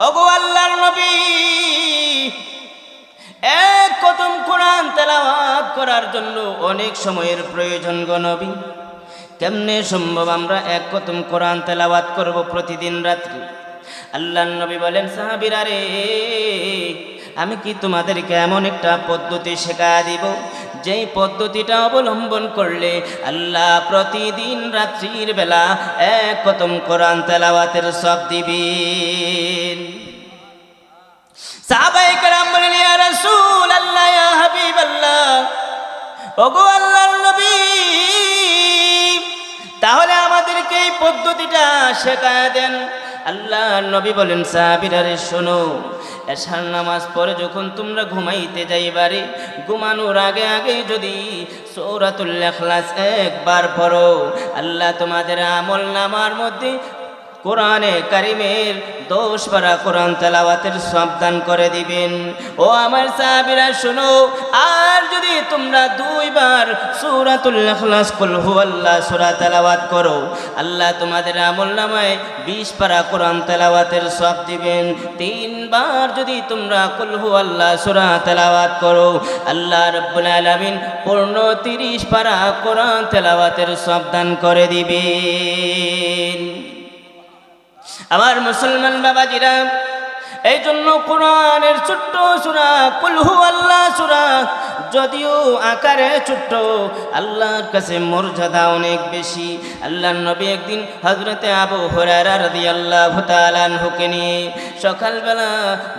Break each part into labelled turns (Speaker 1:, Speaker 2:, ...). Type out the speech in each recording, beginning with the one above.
Speaker 1: ওগো এক কদম কোরআন তেলাওয়াত করার জন্য অনেক সময়ের প্রয়োজন গো কেমনে সম্ভব আমরা এক কদম কোরআন তেলাওয়াত করব প্রতিদিন রাত্রি? আল্লাহর নবী বলেন, সাহাবিরা রে আমি কি তোমাদেরকে এমন একটা পদ্ধতি শেখা দিব? যেই পদ্ধতিটা অবলম্বন করলে আল্লাহ প্রতিদিন রাত্রির বেলা এক কতম কোরআন তেলাওয়াতের সব রাসূল আল্লাহ আল্লাহ তাহলে আমাদেরকে এই পদ্ধতিটা শেখায় দেন। আল্লাহ নবী বলেন, সাহাবিরারে শোনো, এশার নামাজ পরে যখন তোমরা ঘুমাইতে যাইবারে, ঘুমানোর আগে আগে যদি সৌরাতুল্লাহ একবার পড়ো, আল্লাহ তোমাদের আমল নামার মধ্যে কোরআনে কারিমের দোষ পারা কোরআন তেলাওয়াতের সাবধান করে দিবেন। ও আমার সাহাবিরা, শোনো, আর যদি তোমরা দুইবার সূরাতুল ইখলাস, কুল হুয়াল্লাহ সূরা তেলাওয়াত করো, আল্লাহ তোমাদের আমল নামায় 20 পারা কোরআন তেলাওয়াতের সব দিবেন। তিনবার যদি তোমরা কুল হুয়াল্লাহ সূরা তেলাওয়াত করো, আল্লাহ রাব্বুল আলামিন পূর্ণ 30 পারা কোরআন তেলাওয়াতের সাবধান করে দিবেন। আমার মুসলমান বাবাজিরা এই জন্য কোরআনের ছোট্ট সুরা কুলহু আল্লাহ সুরা যদিও আকারে ছোট্ট, আল্লাহর কাছে মর্যাদা অনেক বেশি। আল্লাহর নবী একদিন হজরতে আবু হরারা আল্লাহ হুকে নিয়ে সকালবেলা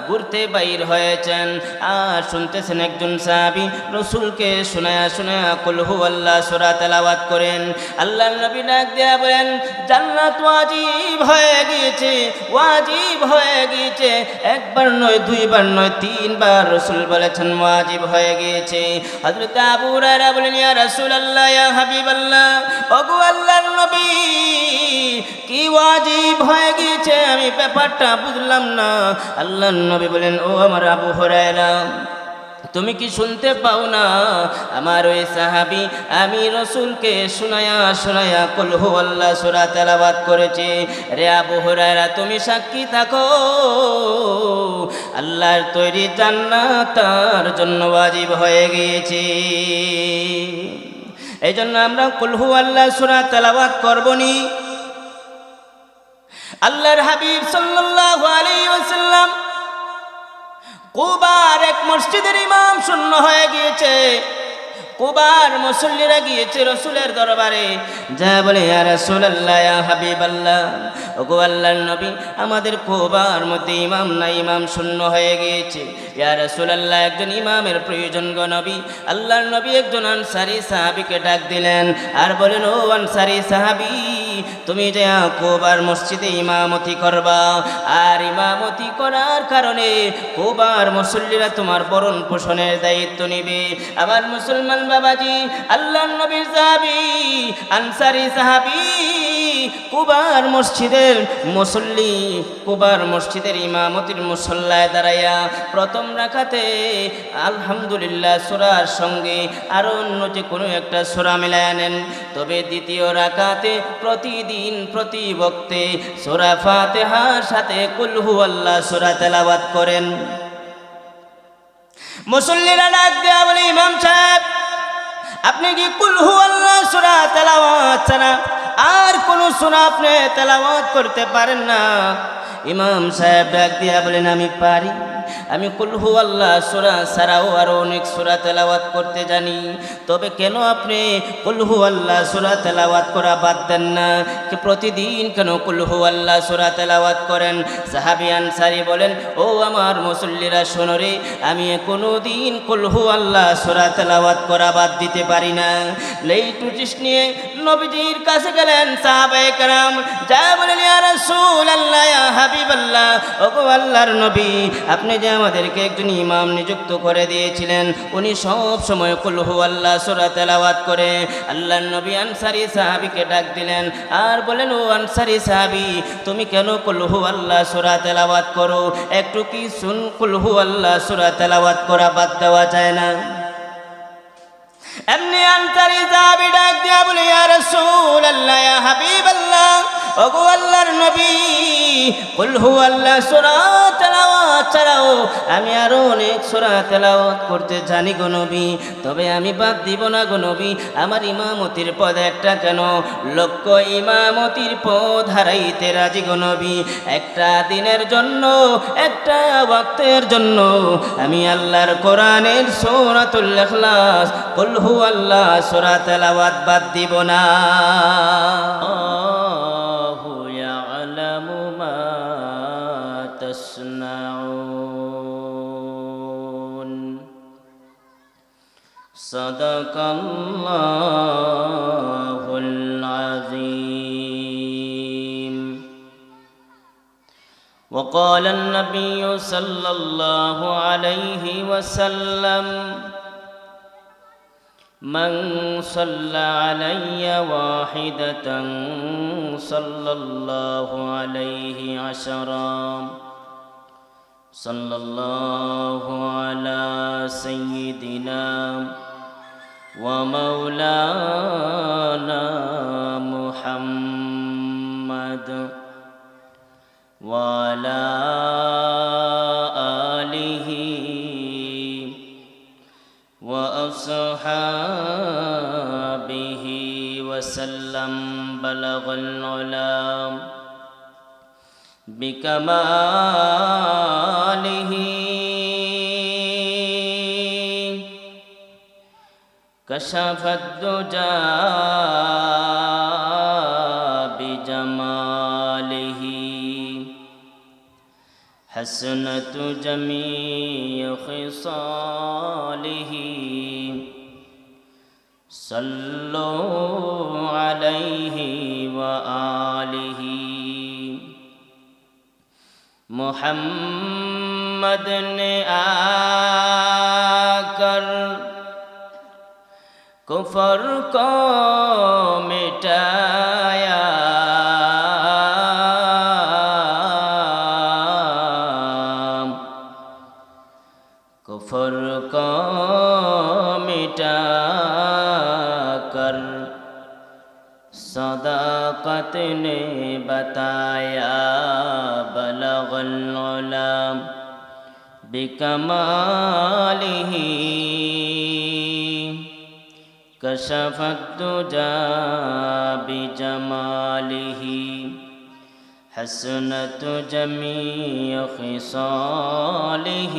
Speaker 1: ঘুরতে বাইর হয়েছেন আর শুনতেছেন একজন সাহাবি রসুলকে শোনায়া শোনায়া কলহু আল্লাহ সুরা তেলাওয়াত করেন। আল্লাহর নবী ডাক দেয়া বলেন, জান্নাত ওয়াজিব হয়ে গিয়েছে, ওয়াজিব হয়ে গিয়েছে। একবার নয়, দুইবার নয়, তিনবার রসুল বলেছেন, ওয়াজিব হয়ে গিয়েছে। হযরত আবু হুরায়রা বলেন, ইয়া রাসূলুল্লাহ, ইয়া হাবিবাল্লাহ, ওগো আল্লাহর নবী, কি ওয়াজিব হয়ে গিয়েছে? আমি ব্যাপারটা বুঝলাম না। আল্লাহর নবী বলেন, ও আমার আবু হুরায়রা তুমি কি শুনতে পাও না? আমার ওই সাহাবি আমি রসুলকে শোনায়া শোনায়া কলহু আল্লাহ সুরা তেলাবাদ করেছে। রে আবু হুরায়রা, তুমি সাক্ষী থাকো। আল্লাহর তৈরি জান্নাত তার জন্য ওয়াজিব হয়ে গিয়েছে। এই জন্য আমরা কলহু আল্লাহ সুরা তেলাবাদ করবনি। আল্লাহর হাবিব সাল্লাল্লাহু আলাইহি ওয়াসাল্লাম কুবার এক মসজিদের ইমাম শূন্য হয়ে গিয়েছে। কুবার মুসল্লিরা গিয়েছে রসুলের দরবারে। যা বলে রাসূলুল্লাহ, ইয়া হাবিবাল্লাহ, ওগো আল্লাহর নবী, আমাদের কুবার মধ্যে ইমাম না ইমাম শূন্য হয়ে গিয়েছে। ইয়া রাসূলুল্লাহ, একজন ইমামের প্রয়োজন গো নবী। আল্লাহর নবী একজন আনসারি সাহাবিকে ডাক দিলেন, আর বলেন, ও আনসারি সাহাবী, তুমি যে কোবার মসজিদে ইমামতি করবা, আর ইমামতি করার কারণে কোবার মুসল্লিরা তোমার বরণ পোষণের দায়িত্ব নিবে। আবার মুসলমান বাবাজি আল্লাহ নবীর সাহাবি, আনসারি সাহাবি, কুবার মসজিদের মুসল্লি, কুবার মসজিদের ইমামতির মুসল্লায় দাঁড়াইয়া প্রথম রাখাতে আলহামদুলিল্লাহ সঙ্গে আরও অন্য যে কোনো একটা মিলায় তবে দ্বিতীয় রাকাতে প্রতিদিন, প্রতি বক্তে সুরা ফাতেহার সাথে কুলহু আল্লাহ সুরা করেন। মুসল্লিরা ডাক দেয়া বলে, ইমাম সাহেব আপনি কি কুলহু আল্লাহ সুরা তেলাওয়াত ছাড়া আর কোন সুরা আপনি তেলাওয়াত করতে পারেন না? ইমাম সাহেব ডাক দিয়া বলেন, আমি পারি। আমি কুলহু আল্লাহ সুরা সারাও আরও অনেক সুরা তেলাওয়াত করতে জানি। তবে কেন আপনি কুলহু আল্লাহ সুরা তেলাওয়াত করা বাদ দেন না? কি প্রতিদিন কেন কুলহু আল্লাহ সুরা তেলাওয়াত করেন? সাহাবি আনসারি বলেন, ও আমার মুসল্লিরা, শোনো রে, আমি কোনো দিন কুলহু আল্লাহ সুরা তেলাওয়াত করা বাদ দিতে পারি না। লেইটুটিস নিয়ে নবীজির কাছে গেলেন সাহাবায়ে কেরাম। যা বলেন, ইয়া রাসূল আল্লাহ ইয়া হাবিব আল্লাহ ওগো আল্লাহর নবী, আপনি যে আমাদেরকে একজন ইমাম নিযুক্ত করে দিয়েছিলেন, উনি সব সময় কুলহু আল্লাহ সুরা তেলাওয়াত করে। আল্লাহর নবী আনসারি সাহাবিকে ডাক দিলেন, আর বলেন ও আনসারি সাহাবি, তুমি কেন কুলহু আল্লাহ সুরা তেলাওয়াত করো? একটু কি শুন কুলহু আল্লাহ সুরা তেলাওয়াত করা বাদ দেওয়া যায় না? এমনি আনসারি সাহাবি ডাক দিয়া বলে, ইয়া রাসূল আল্লাহ হাবিব ওগো আল্লাহর নবী, কুল হু আল্লাহ সূরা তেলাওয়াত ছাড়াও আমি আরও অনেক সোরা তেলাওয়াত করতে জানি গো নবী, তবে আমি বাদ দিব না গো নবী, আমার ইমামতির পদ একটা কেন? লক্ষ ইমামতির পদ হারাইতে রাজি গো নবী, একটা দিনের জন্য, একটা ওয়াক্তের জন্য। আমি আল্লাহর কোরআনের সূরাতুল ইখলাস, কুল হু আল্লাহ সূরা তেলাওয়াত বাদ দিব না। صدق الله العظيم. وقال النبي صلى الله عليه وسلم من صلى علي واحدة صلى الله عليه عشرا. صلى الله على سيدنا ومولانا محمد وعلى آله وأصحابه وسلم بلغ العلام بكماله كشف الدجى بجماله. حسنة جميع خصاله. صلوا عليه وآله. محمد آکر کفر কুফর কমিটায়া কুফর কমিটা কর صداقت نے بتایا بلغ العلم بکمالہی کشف الدجى بجماله. حسنت جميع خصاله.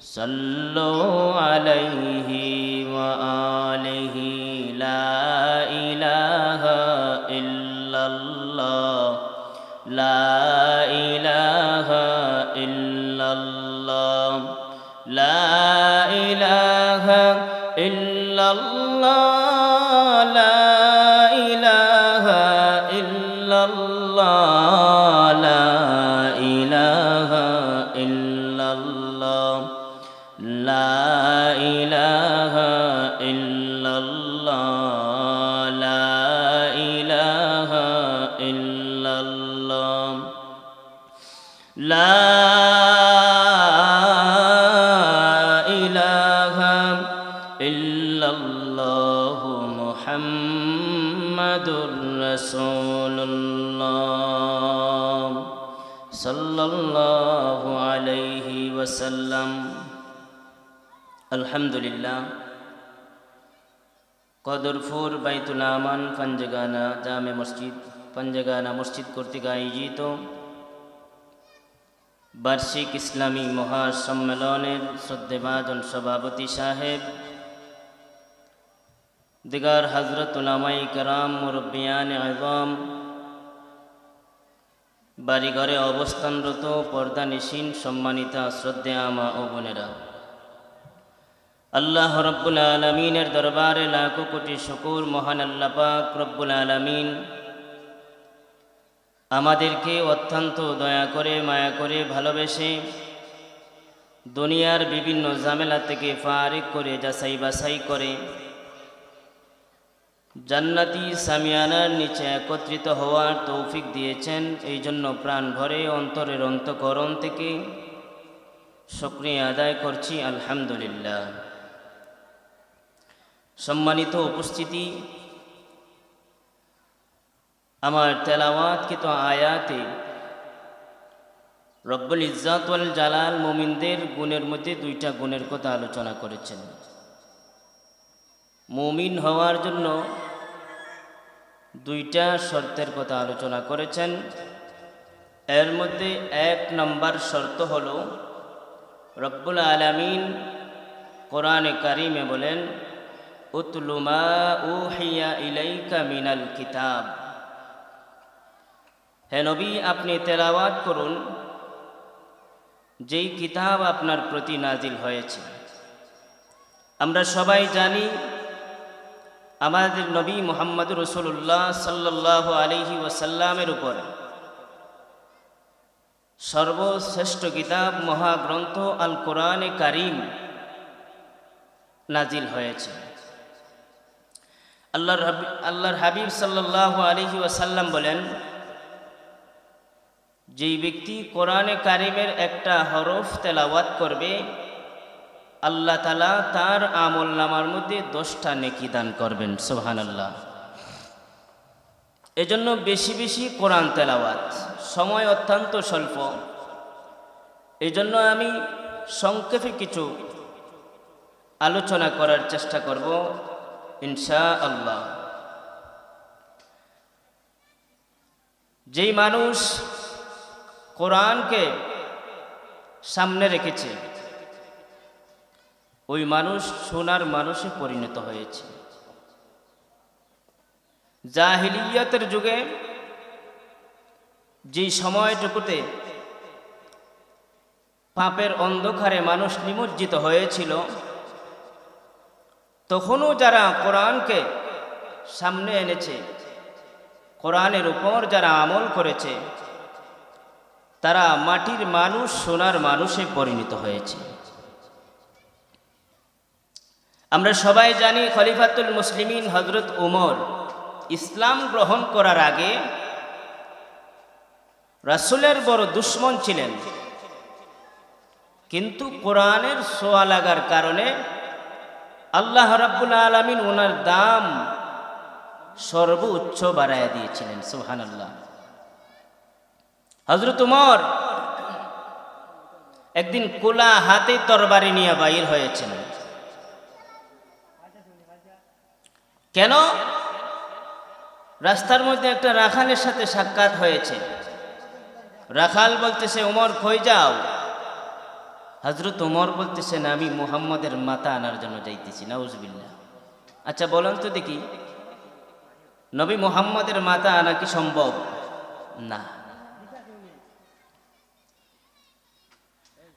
Speaker 1: صلوا عليه وآله. لا إله إلا الله. لا إله আলহামদুলিল্লাহ। কদরফুর বাইতুল আমান পাঞ্জাগানা জামে মসজিদ, পাঞ্জাগানা মসজিদ কর্তৃক আয়োজিত বার্ষিক ইসলামী মহাসম্মেলনের শ্রদ্ধেভাজন সভাপতি সাহেব, দিগার হজরতুলামাই কারাম, মুরব্বিয়ান আজম বাড়িঘরে অবস্থানরত পর্দানিসীন সম্মানিতা শ্রদ্ধেয়ামা ও বোনেরা। আল্লাহ রব্বুল আলমিনের দরবারে লাখো কোটি শকুর, মহান আল্লাহ পাক রব্বুল আলমিন আমাদেরকে অত্যন্ত দয়া করে, মায়া করে ভালোবেসে দুনিয়ার বিভিন্ন ঝামেলা থেকে ফারিক করে, যাচাই বাছাই করে জান্নাতি সামিয়ানার নিচে একত্রিত হওয়ার তৌফিক দিয়েছেন। এই জন্য প্রাণ ভরে অন্তরের অন্তকরণ থেকে সক্রিয় আদায় করছি, আলহামদুলিল্লাহ। সম্মানিত উপস্থিতি। আমার তেলাওয়াত কিন্তু আয়াতে রব্বুল ইজ্জাত ওয়াল জালাল মুমিনদের গুণের মধ্যে দুইটা গুণের কথা আলোচনা করেছেন। মুমিন হওয়ার জন্য দুইটা শর্তের কথা আলোচনা করেছেন। এর মধ্যে এক নম্বর শর্ত হল, রব্বুল আলামিন কোরআনে কারিমে বলেন মিনাল কিতাব। আপনি তেলাওয়াত করুন, যেই কিতাব আপনার প্রতি নাজিল হয়েছে। আমরা সবাই জানি, আমাদের নবী মোহাম্মদ রসুল্লাহ সাল্লাহ আলহি ওয়াসাল্লামের উপর সর্বশ্রেষ্ঠ কিতাব, মহাগ্রন্থ আল কোরআনে কারিম নাজিল হয়েছে। আল্লাহর আল্লাহর হাবিব সাল্লাহ আলহি ওয়াসাল্লাম বলেন, যেই ব্যক্তি কোরআনে কারিমের একটা হরফ তেলাওয়াত করবে, আল্লাহ তালা তার আমল নামার মধ্যে দশটা নেকি দান করবেন সোহান আল্লাহ এজন্য বেশি বেশি কোরআন তেলাওয়াত, সময় অত্যন্ত স্বল্প। এজন্য আমি সংক্ষেপে কিছু আলোচনা করার চেষ্টা করব। ইনশা আল্লাহ যেই মানুষ কোরআনকে সামনে রেখেছে, ওই মানুষ সোনার মানুষে পরিণত হয়েছে। জাহিলিয়াতের যুগে যেই সময়টুকুতে পাপের অন্ধকারে মানুষ নিমজ্জিত হয়েছিল তখনও যারা কোরআনকে সামনে এনেছে, কোরআনের উপর যারা আমল করেছে, তারা মাটির মানুষ, সোনার মানুষে পরিণত হয়েছে। আমরা সবাই জানি খলিফাতুল মুসলিমিন হজরত উমর ইসলাম গ্রহণ করার আগে রাসুলের বড় দুশ্মন ছিলেন। কিন্তু কোরআনের সোয়া লাগার কারণে আল্লাহ রাব্বুল আলমিন ওনার দাম সর্বোচ্চ বাড়াইয়া দিয়েছিলেন সুহান আল্লাহ হজরত উমর একদিন কোলা হাতে তরবারি নিয়ে বাইর হয়েছেন। কেন? রাস্তার মধ্যে একটা রাখালের সাথে সাক্ষাৎ হয়েছে। রাখাল বলতেছে, উমর, কই যাও? হজরত উমর বলতেছেন, আমি মুহাম্মদের মাথা আনার জন্য যাইতেছি নাউজবিল্লা আচ্ছা বলেন তো দেখি, নবী মুহাম্মদের মাথা আনা কি সম্ভব? না।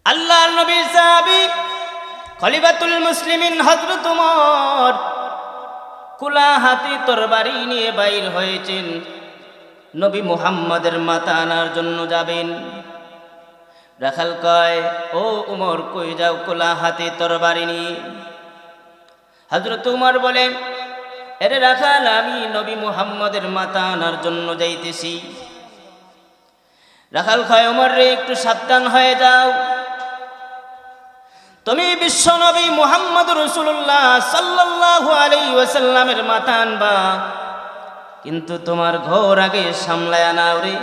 Speaker 1: আল্লাহ নবী সাহাবি খলিফাতুল মুসলিমিন হজরত উমর কুলা হাতি তরবারি নিয়ে বাইর হয়েছেন। নবী মুহাম্মাদের মাথা আনার জন্য যাবেন। রাখাল কয়, ও উমর, কই যাও কুলা হাতে তরবারি নিয়ে? হজরত উমর বলে, এরে রাখাল, আমি নবী মুহাম্মাদের মাথা আনার জন্য যাইতেছি। রাখাল কয়, উমর রে, একটু সাবধান হয়ে যাও। তুমি বিশ্বনবী মুহাম্মদ রসুল্লাহ সাল্লাল্লাহু আলাইহি ওয়াসাল্লামের মাথা আনবা। কিন্তু তোমার ঘর আগে সামলায় নাও রে।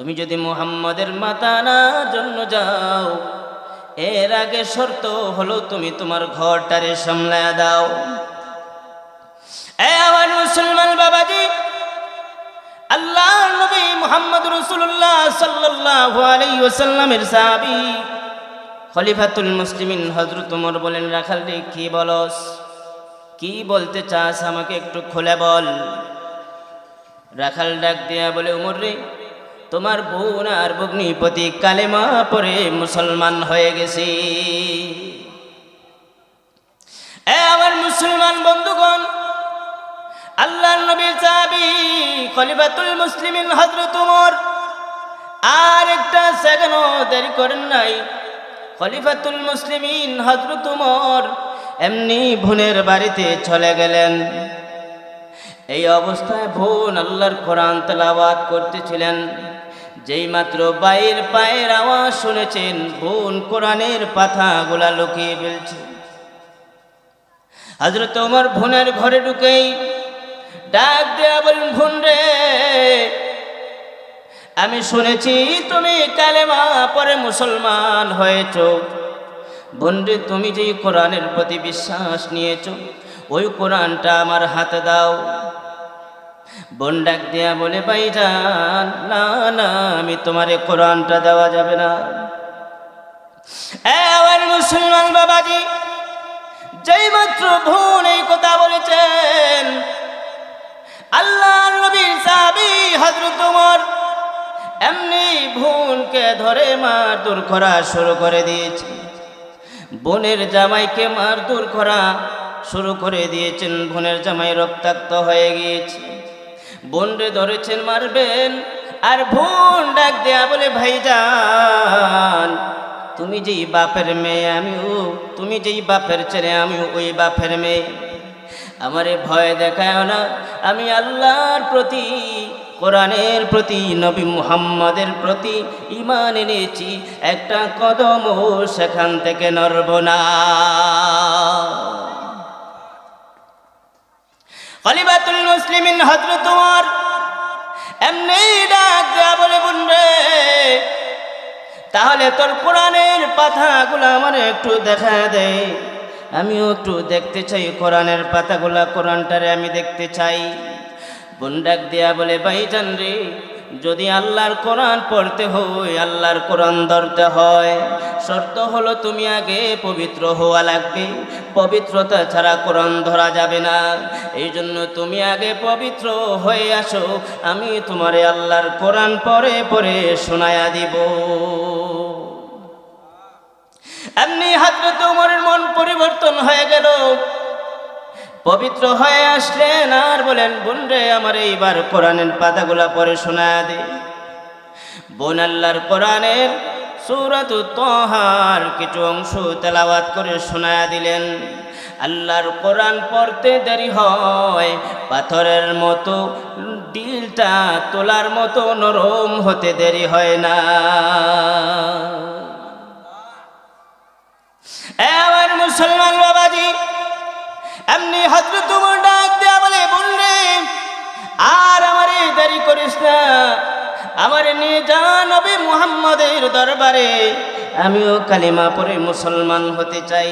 Speaker 1: তুমি যদি মুহাম্মদের মাথা আনার জন্য যাও, এর আগে শর্ত হলো তুমি তোমার ঘরটারে সামলায় দাও। মুসলমান বাবাজি আল্লাহ নবী মুহাম্মদ রসুল্লাহ সাল্লাল্লাহু আলাইহি ওয়াসাল্লামের সাহাবী খলিফাতুল মুসলিমিন হজরত উমর বলেন, রাখাল রে, কি বলস? কি বলতে চাস আমাকে একটু খুলে বল। রাখাল ডাক দিয়া বলে, উমর রে তোমার বোন আর ভগ্নিপতি কালেমা পরে মুসলমান হয়ে গেছে। আমার মুসলমান বন্ধুগণ আল্লাহ নবী চাবি খলিফাতুল মুসলিমিন হজরত উমর। আর একটা সেকেন্ডও দেরি করেন নাই, খলিফাতুল মুসলিমিন হজরত উমর এমনি বোনের বাড়িতে চলে গেলেন। এই অবস্থায় বোন আল্লাহর কোরআন তেলাওয়াত করতেছিলেন। যেই মাত্র বাইর পায়ের আওয়াজ শুনেছেন বোন কোরআনের পাথাগুলা লুকিয়ে ফেলছে। হজরত উমর বোনের ঘরে ঢুকেই ডাক দেয়া বলেন বোন রে, আমি শুনেছি তুমি কালেমা পরে মুসলমান হয়েছ। বন্ধু তুমি যেই কোরআনের প্রতি বিশ্বাস নিয়েছ, ওই কোরআনটা আমার হাতে দাও। বোন ডাক দিয়া বলে ভাইজান না না, আমি তোমারে কোরআনটা দেওয়া যাবে না। আমার মুসলমান বাবাজি, যেই মাত্র বোন এই কথা বলেছেন আল্লাহ নবীর সাহাবী হযরত ওমর এমনি বোনকে ধরে মারধর করা শুরু করে দিয়েছে। বোনের জামাইকে মারধর করা শুরু করে দিয়েছেন, বোনের জামাই রক্তাক্ত হয়ে গিয়েছে। বোনরে ধরেছেন মারবেন, আর বোন ডাক দেয়া বলে ভাইজান তুমি যেই বাপের মেয়ে আমিও, তুমি যেই বাপের ছেলে আমিও, ওই বাপের মেয়ে। আমারে ভয় দেখায় না, আমি আল্লাহর প্রতি, কোরআনের প্রতি, নবী মুহাম্মাদের প্রতি ইমান এনেছি। একটা কদমও সেখান থেকে নড়ব না। খলিফাতুল মুসলিমিন হযরত তোমার এমনি ডাক দেয়া বলে বুনবে তাহলে তোর কোরআনের পাতাগুলো আমার একটু দেখা দেয় আমিও একটু দেখতে চাই কোরআনের পাতাগুলা, কোরআনটারে আমি দেখতে চাই। বোন ডাক দেয়া বলে, ভাইজান রে যদি আল্লাহর কোরআন পড়তে হয়, আল্লাহর কোরআন ধরতে হয়, শর্ত হলো তুমি আগে পবিত্র হওয়া লাগবে। পবিত্রতা ছাড়া কোরআন ধরা যাবে না। এই জন্য তুমি আগে পবিত্র হয়ে আসো। আমি তোমারে আল্লাহর কোরআন পরে পরে শোনায়া দিব। এমনি হাজরত তোমার মন পরিবর্তন হয়ে গেল। পবিত্র হয়ে আসলেন আর বলেন, বোন রে, আমার এইবার কোরআনের পাতাগুলা পরে শোনা দে। বোন আল্লাহর কোরআনের সুরত তোহার কিছু অংশ তেলাওয়াত করে শোনা দিলেন। আল্লাহর কোরআন পড়তে দেরি হয়, পাথরের মতো দিলটা তোলার মতো নরম হতে দেরি হয় না। এ আমার মুসলমান বাবাজি এমনি হজরত তোমার ডাক দেয়া বলে বললে আর আমারে দেরি করিস না। আমার নিয়ে যা নবী মুহাম্মদের দরবারে আমিও কালিমা পরে মুসলমান হতে চাই।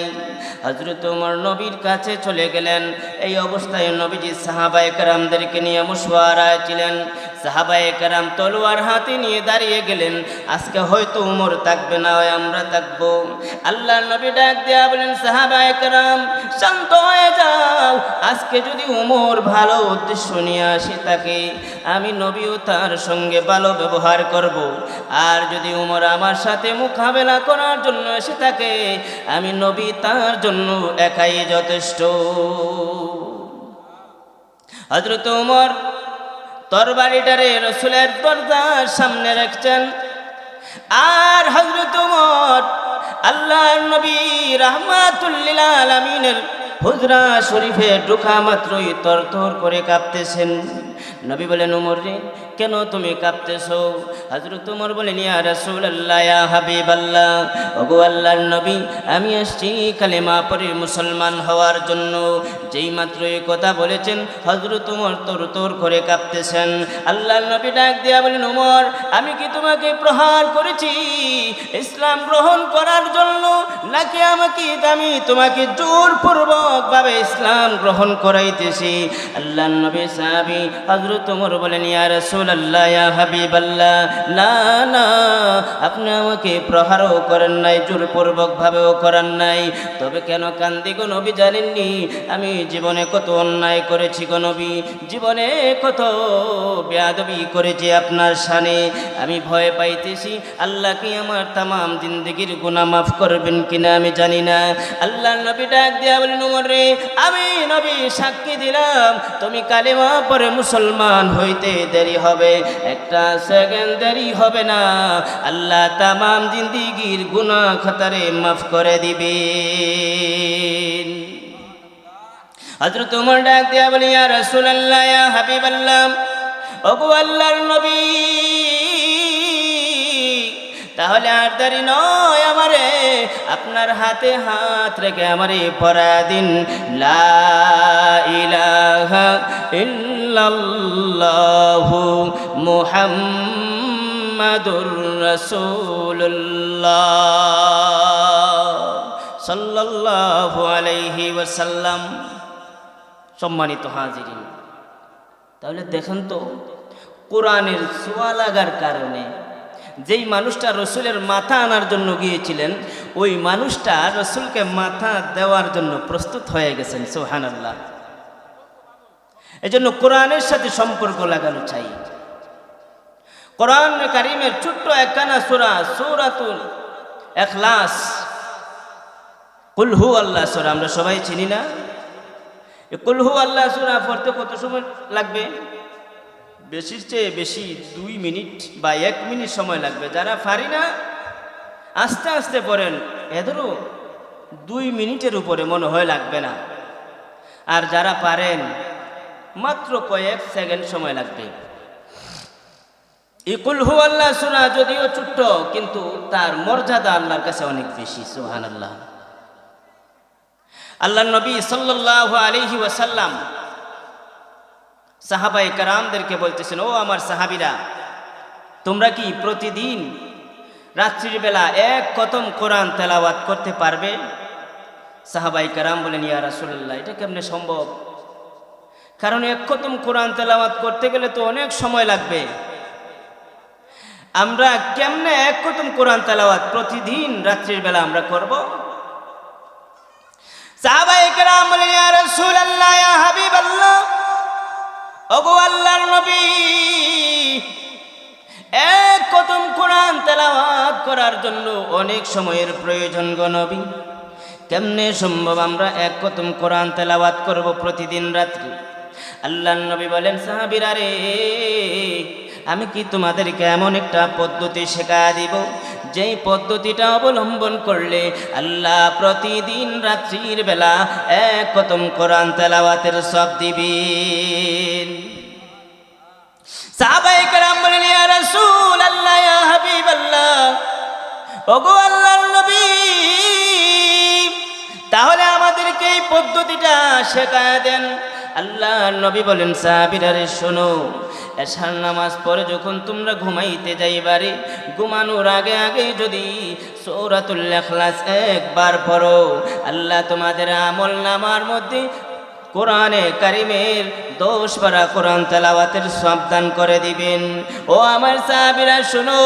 Speaker 1: হজরত উমর নবীর কাছে চলে গেলেন। এই অবস্থায় নবীজি সাহাবায়ে কেরামদেরকে নিয়ে মুশওয়ারায় ছিলেন। সাহাবায়ে কেরাম তলোয়ার হাতে নিয়ে দাঁড়িয়ে গেলেন। আজকে হয়তো উমর থাকবে না হয় আমরা থাকব। আল্লাহ নবী ডাক দেয়া বলেন, সাহাবায়ে কেরাম, শান্ত হয়ে যাও। আজকে যদি উমর ভালো উদ্দেশ্য নিয়ে আসে তাকে, আমি নবীও তার সঙ্গে ভালো ব্যবহার করব। আর যদি উমর আমার সাথে মোকাবেলা করার জন্য এসে থাকে, আমি নবী তার জন্য একাই যথেষ্ট। হজরত উমর তরবারিটারে রসুলের দরজার সামনে রাখছেন। আর হজরত উমর আল্লাহ নবী রহমাতুল্লিল আলমিনের হুজরা শরীফে ঢোকা মাত্রই তরতর করে কাঁপতেছেন। নবী বলেন, উমর রে, কেন তুমি কাঁপতেছ? হজরত উমর বলেন, ইয়া রাসূল আল্লাহ ইয়া হাবিব আল্লাহ ওগো আল্লাহর নবী, আমি আসছি কালেমা পরে মুসলমান হওয়ার জন্য। যেই মাত্র এই কথা বলেছেন হজরত উমর তোর তোর করে কাঁপতেছেন। আল্লাহর নবী ডাক দিয়া বলেন, উমর, আমি কি তোমাকে প্রহার করেছি? ইসলাম গ্রহণ করার জন্য? নাকি আমাকে আমি তোমাকে জোরপূর্বক ভাবে ইসলাম গ্রহণ করাইতেছি? আল্লাহ নবী সাহাবি হজরত উমর বলেন, ইয়া রাসূল আল্লাহ ইয়া না না আপনি আমাকে প্রহারও করেন নাই জোরপূর্বক ভাবেও করেন নাই। তবে কেন কান্দি গো নবী জানেননি? আমি জীবনে কত অন্যায় করেছি গো নবী, জীবনে কত বেয়াদবি করেছি আপনার সানে আমি ভয় পাইতেছি, আল্লাহ কি আমার তামাম জিন্দগির গুনাহ মাফ করবেন কিনা আমি জানি না। আল্লাহ নবী ডাক দিয়া বলেন উমর রে, আমি নবী সাক্ষী দিলাম, তুমি কালেমা পরে মুসলমান হইতে দেরি হবে। একটা সেকেন্ড দেরি হবে না। আল্লাহ তামাম জিন্দিগির গুনাহ খতারে মাফ করে দিবেন। হজরত উমর ডাক দিয়া বলি, ইয়া রাসূলুল্লাহ, ইয়া হাবিবাল্লাহ, ওগো আল্লাহর নবী, তাহলে আর দেরি নয় আমারে। আপনার হাতে হাত রেখে আমারে পরাদিন লা ইলাহা ইল্লাল্লাহু মুহাম্মাদুর আলাইহি ওয়াসাল্লাম। সম্মানিত হাজিরিন, তাহলে দেখেন তো, কোরআনের ছোঁয়া লাগার কারণে যেই মানুষটা রসুলের মাথা আনার জন্য গিয়েছিলেন, ওই মানুষটা রসুলকে মাথা দেওয়ার জন্য প্রস্তুত হয়ে গেছেন সোহান আল্লাহ এই জন্য কোরআনের সাথে সম্পর্ক লাগানো চাই। কোরআন কারিমের ছোট্ট একখানা সুরা, সুরাতুল এখলাস কুলহু আল্লাহ সুরা, আমরা সবাই চিনি না? কুলহু আল্লাহ সুরা পড়তে কত সময় লাগবে? বেশির চেয়ে বেশি দুই মিনিট বা এক মিনিট সময় লাগবে। যারা পারি না, আস্তে আস্তে পড়েন। এদেরও দুই মিনিটের উপরে মনে হয় লাগবে না। আর যারা পারেন, মাত্র কয়েক সেকেন্ড সময় লাগবে। ইকুলহু আল্লাহ সুরা, যদিও ছোট্ট, কিন্তু তার মর্যাদা আল্লাহর কাছে অনেক বেশি সুহান আল্লাহ আল্লাহ নবী সাল্লাহ আলিহি ওয়াসাল্লাম সাহাবাই কারামদেরকে বলতেছেন, ও আমার সাহাবিরা, তোমরা কি প্রতিদিন রাত্রির বেলা এক কতম কোরআন তেলাওয়াত করতে পারবে? সাহাবাই কারাম বলেন, ইয়া রাসুল্লাহ এটা কেমনে সম্ভব? কারণ এক কতম কোরআন তেলাওয়াত করতে গেলে তো অনেক সময় লাগবে। আমরা কেমনে এক কতম কোরআন তেলাওয়াত প্রতিদিন রাত্রির বেলা আমরা করব? সাহাবাই কারাম বলেন, ইয়া রাসূলুল্লাহ, ইয়া হাবিবাল্লাহ ওগো আল্লাহর নবী, এক কতম কোরআন তেলাওয়াত করার জন্য অনেক সময়ের প্রয়োজন গো কেমনে সম্ভব আমরা এক কতম কোরআন তেলাওয়াত করব প্রতিদিন রাত্রি? আল্লাহর বলেন, সাহাবিরা রে আমি কি তোমাদেরকে এমন একটা পদ্ধতি শেখা দিব? যেই পদ্ধতিটা অবলম্বন করলে আল্লাহ প্রতিদিন রাত্রির বেলা এক কতম কোরআন তেলাওয়াতের সব দিবেন। সাহাবাই বলেন আল্লাহ তাহলে আমাদেরকে এই পদ্ধতিটা শেখায় দেন। আল্লাহ নবী বলেন, সাহাবিরারে শোনো এশার নামাজ পরে যখন তোমরা ঘুমাইতে যাইবারে, ঘুমানোর আগে আগে যদি সৌরাতুল্লাহ একবার পড়ো, আল্লাহ তোমাদের আমল নামার মধ্যে কোরআনে কারিমের দোষ পারা কোরআন তেলাওয়াতের সাবধান করে দিবেন। ও আমার সাহাবিরা, শোনো,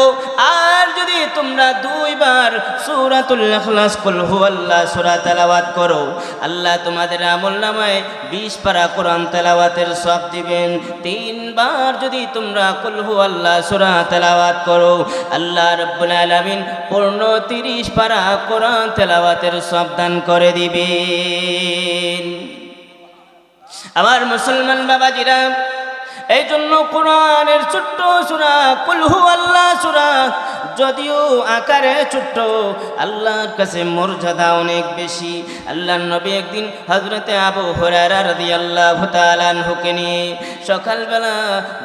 Speaker 1: আর যদি তোমরা দুইবার সূরাতুল ইখলাস, কুল হুয়াল্লাহ সূরা তেলাওয়াত করো, আল্লাহ তোমাদের আমল নামায় 20 পারা কোরআন তেলাওয়াতের সব দিবেন। তিনবার যদি তোমরা কুল হুয়াল্লাহ সূরা তেলাওয়াত করো, আল্লাহ রাব্বুল আলামিন পূর্ণ 30 পারা কোরআন তেলাওয়াতের সাবধান করে দিবেন। আমার মুসলমান বাবাজিরা এই জন্য কোরআনের ছোট্ট সুরা কুলহু আল্লাহ যদিও আকারে ছোট্ট, আল্লাহর কাছে মর্যাদা অনেক বেশি। আল্লাহর নবী একদিন হজরতে আবু হরারা আল্লাহ তালানহুকে নিয়ে সকালবেলা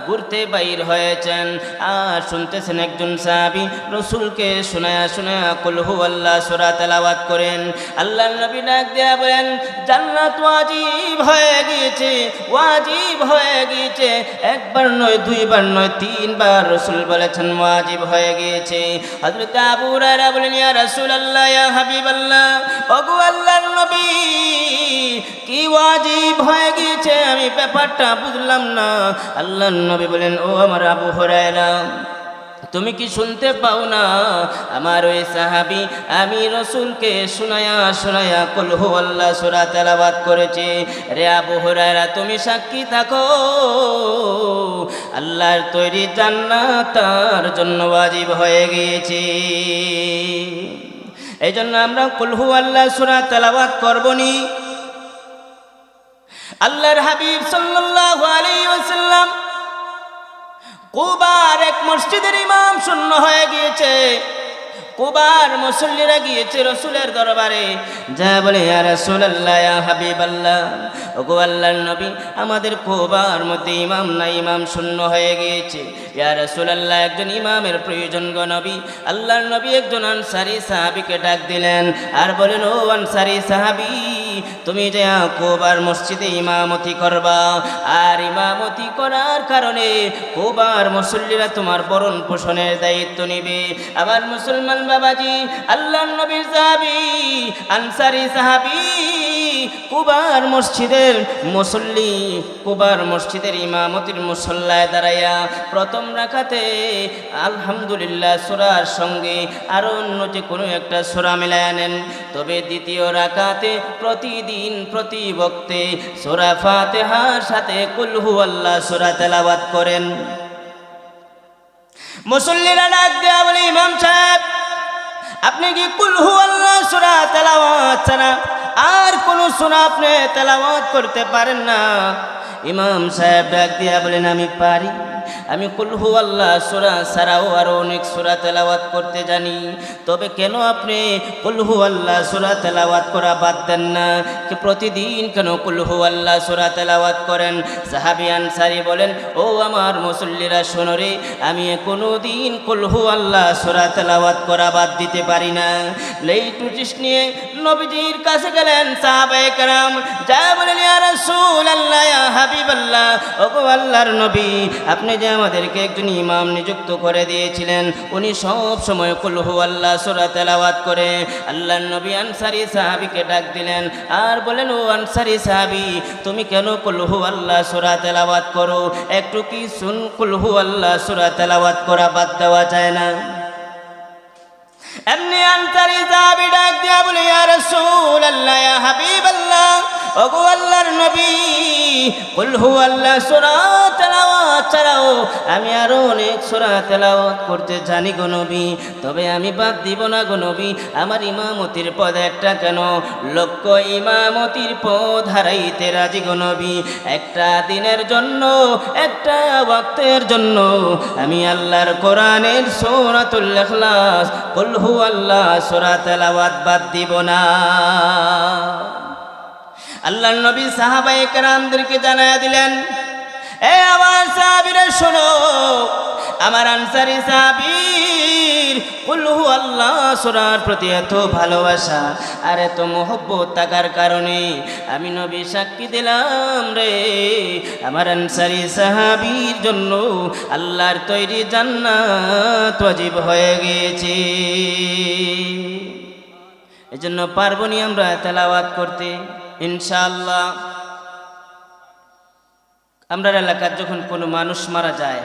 Speaker 1: ঘুরতে বাইর হয়েছেন আর শুনতেছেন একজন সাহাবি রসুলকে শোনায়া শোনায়া কুলহু আল্লাহ সুরা তেলাওয়াত করেন। আল্লাহর নবী ডাক দেয়া বলেন, জান্নাত ওয়াজিব হয়ে গিয়েছে, ওয়াজিব হয়ে গিয়েছে। একবার নয়, দুইবার নয়, তিনবার রসুল বলেছেন, ওয়াজিব হয়ে গিয়েছে। হযরত আবু বলেন, ইয়া রাসূলুল্লাহ, ইয়া হাবিবাল্লাহ, ওগো আল্লাহর নবী, কি ওয়াজিব হয়ে গিয়েছে? আমি ব্যাপারটা বুঝলাম না। আল্লাহর নবী বলেন, ও আমার আবু হুরায়রা তুমি কি শুনতে পাও না? আমার ওই সাহাবি আমি রসুলকে শোনায়া শোনায়া কলহু আল্লাহ সুরা তেলাবাদ করেছে। রে আবু হুরায়রা, তুমি সাক্ষী থাকো। আল্লাহর তৈরি জান্নাত তার জন্য ওয়াজিব হয়ে গিয়েছে। এই জন্য আমরা কুলহু আল্লাহ সুরা তেলাবাদ করবনি। আল্লাহর হাবিব সাল্লাল্লাহু আলাইহি ওয়াসাল্লাম কুবার এক মসজিদের ইমাম শূন্য হয়ে গিয়েছে। কুবার মুসল্লিরা গিয়েছে রসুলের দরবারে। যা বলে, ইয়া রাসূলুল্লাহ, ইয়া হাবিবাল্লাহ, ওগো আল্লাহর নবী, আমাদের কুবার মধ্যে ইমাম না ইমাম শূন্য হয়ে গিয়েছে। ইয়া রাসূলুল্লাহ, একজন ইমামের প্রয়োজন গো নবী। আল্লাহর নবী একজন আনসারি সাহাবিকে ডাক দিলেন। আর বলেন, ও আনসারি সাহাবী, তুমি যে কোবার মসজিদে ইমামতি করবা। আর ইমামতি করার কারণে কোবার মুসল্লিরা তোমার বরণ পোষণের দায়িত্ব নিবে। আবার মুসলমান বাবাজি, আল্লাহ নবীর সাহাবি, আনসারি সাহাবি, কুবার মসজিদের মুসল্লি, কুবার মসজিদের ইমামতির মুসল্লায় দাঁড়াইয়া প্রথম রাখাতে আলহামদুলিল্লাহ সুরার সঙ্গে অন্য যে কোনো একটা তবে দ্বিতীয় রাকাতে প্রতিদিন, প্রতি বক্তে সুরা ফাতেহার সাথে কুলহু আল্লাহ করেন। মুসল্লিরা ডাক দেয়া বলে, ইমাম সাহেব আপনি কি কুলহু আল্লাহ সুরা তেলাওয়াত ছাড়া আর কোন সুরা আপনি তেলাওয়াত করতে পারেন না? ইমাম সাহেব ডাক দিয়া বলেন, আমি পারি। আমি কুলহু আল্লাহ সুরা ছাড়াও আরও অনেক সুরা তেলাওয়াত করতে জানি। তবে কেন আপনি কুলহু আল্লাহ সুরা তেলাওয়াত করা বাদ দেন না? কি প্রতিদিন কেন কুলহু আল্লাহ সুরা তেলাওয়াত করেন? সাহাবি আনসারি বলেন, ও আমার মুসল্লিরা, শোনো রে, আমি কোনো দিন কুলহু আল্লাহ সুরা তেলাওয়াত করা বাদ দিতে পারি না। লেইটু নিয়ে নবীজির কাছে গেলেন সাহাবায়ে কেরাম। যা বলেন রাসূল আল্লাহ হাবিব আল্লাহ ওগো আল্লাহর নবী, আপনি যে আমাদেরকে একজন ইমাম নিযুক্ত করে দিয়েছিলেন, উনি সব সময় কুলহু আল্লাহ সুরা তেলাওয়াত করে। আল্লাহর নবী আনসারি সাহাবিকে ডাক দিলেন, আর বলেন, ও আনসারি সাহাবি, তুমি কেন কুলহু আল্লাহ সুরা তেলাওয়াত করো? একটু কি শুন কুলহু আল্লাহ সুরা তেলাওয়াত করা বাদ দেওয়া যায় না? এমনি আনসারি সাহাবি ডাক দিয়া বলি ইয়া রাসূল আল্লাহ ইয়া হাবিব আল্লাহ ওগো আল্লাহর নবী, কুল আল্লাহ সূরা তেলাওয়াত ছাড়াও আমি আরও অনেক সূরা তেলাওয়াত করতে জানি গো নবী, তবে আমি বাদ দিব না গো নবী, আমার ইমামতির পদ একটা কেন? লক্ষ ইমামতির পদ হারাইতে রাজি গো নবী, একটা দিনের জন্য, একটা ওয়াক্তের জন্য। আমি আল্লাহর কোরআনের সূরাতুল ইখলাস, কুল আল্লাহ সূরা তেলাওয়াত বাদ দিব না। আল্লাহ নবী সাহাবাই কেরামদেরকে জানায়া দিলেন, এ আমার সাহাবীরা, শোনো, আমার আনসারি সাহাবীর কুলহু আল্লাহ সুরার প্রতি এত ভালোবাসা আর এত মোহব্বত থাকার কারণে আমি নবী সাক্ষী দিলাম রে। আমার আনসারি সাহাবীর জন্য আল্লাহর তৈরি জান্নাত ওয়াজিব হয়ে গিয়েছে। এজন্য পারবনি আমরা তেলাওয়াত করতে। ইনশাআল্লাহ। আমরা এলাকার যখন কোনো মানুষ মারা যায়,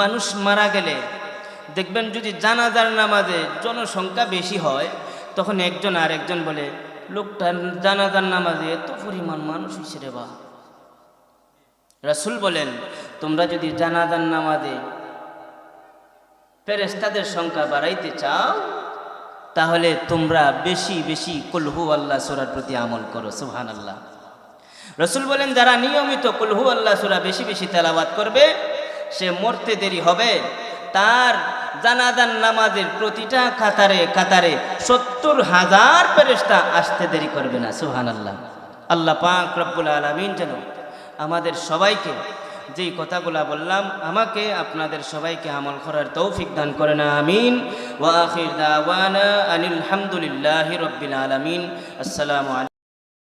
Speaker 1: মানুষ মারা গেলে দেখবেন যদি জানাজার নামাজে জনসংখ্যা বেশি হয়, তখন একজন আর একজন বলে লোকটা জানাজার নামাজে এত পরিমাণ মানুষ হিসেবে বা রাসুল বলেন, তোমরা যদি জানাজার নামাজে ফেরেস্তাদের সংখ্যা বাড়াইতে চাও তাহলে তোমরা বেশি বেশি কুলহু আল্লাহ সুরার প্রতি আমল করো সুহান আল্লাহ রসুল বলেন, যারা নিয়মিত কুলহু আল্লাহ সুরা বেশি বেশি তেলাবাত করবে, সে মরতে দেরি হবে। তার জানাজান নামাজের প্রতিটা কাতারে কাতারে সত্তর হাজার ফেরেস্তা আসতে দেরি করবে না সুহান আল্লাহ আল্লাহ পাক রব্বুল আলমিন যেন আমাদের সবাইকে যেই কথাগুলা বললাম, আমাকে আপনাদের সবাইকে আমল করার তৌফিক দান করে না আমিন। ওয়া আখির দাওয়ানা আনিল হামদুলিল্লাহ রব্বিল আলামিন। আসসালামু